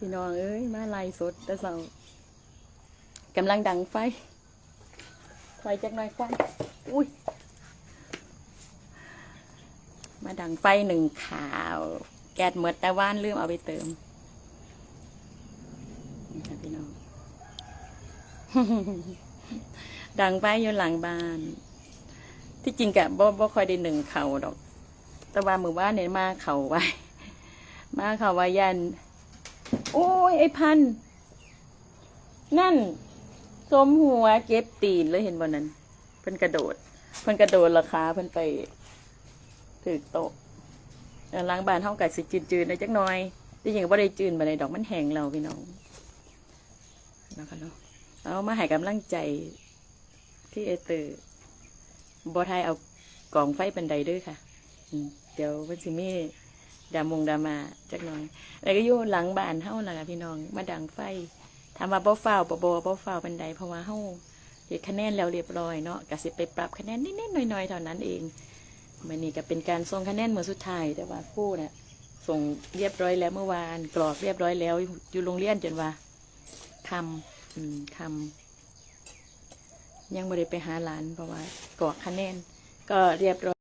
พี่น้องเอ้ยมาลายสดแต่เสากำลังดังไฟไฟจักหน่อยควันอุ้ยมาดังไฟหนึ่งขาว แก๊สหมดแต่ว่านลืมเอาไปเติมนี่ค่ะพี่น้องดังไฟอยู่หลังบ้าน ที่จริงกะบ่บ่คอยได้หนึ่งเขาดอก แต่ว่ามือว่านเนี่ยมาเขาไว้ มาเขาไว้ยัน โอ้ยไอ้พันธ์นั่น สมหัวเก็บตีนเลยเห็นบนนั้น เพิ่นกระโดด เพิ่นกระโดดราคาเพิ่นไปถือโต๊ะล้างบานห้องไก่สิจืดๆหน่อยจักหน่อยที่จริงก็บ่ได้จืดมาเลยดอกมันแห้งแล้วพี่น้องนะคะเนาะเอามาให้กำลังใจที่เอเตอร์บอไทยเอากล่องไฟบันไดด้วยค่ะ เดี๋ยวเพิ่นสิมี ดามงดามาจักหน่อย แล้วก็อยู่หลังบ้านเฮาล่ะค่ะพี่น้องมาดังไฟถามว่าบ่ฟ้าวบ่บ่บ่ฟ้าวบันไดเพราะว่าเฮาเฮ็ดคะแนนแล้วเรียบร้อยเนาะก็สิไปปรับคะแนนนิดๆหน่อยๆเท่านั้นเองมื้อนี้ก็เป็นการส่งคะแนนมื้อสุดท้ายแต่ว่าครูน่ะส่งเรียบร้อยแล้วเมื่อวาน กรอกเรียบร้อยแล้ว อยู่โรงเรียนจนว่าคำอืมคำยังบ่ได้ไปหาหลานเพราะว่ากรอกคะแนนก็เรียบร้อย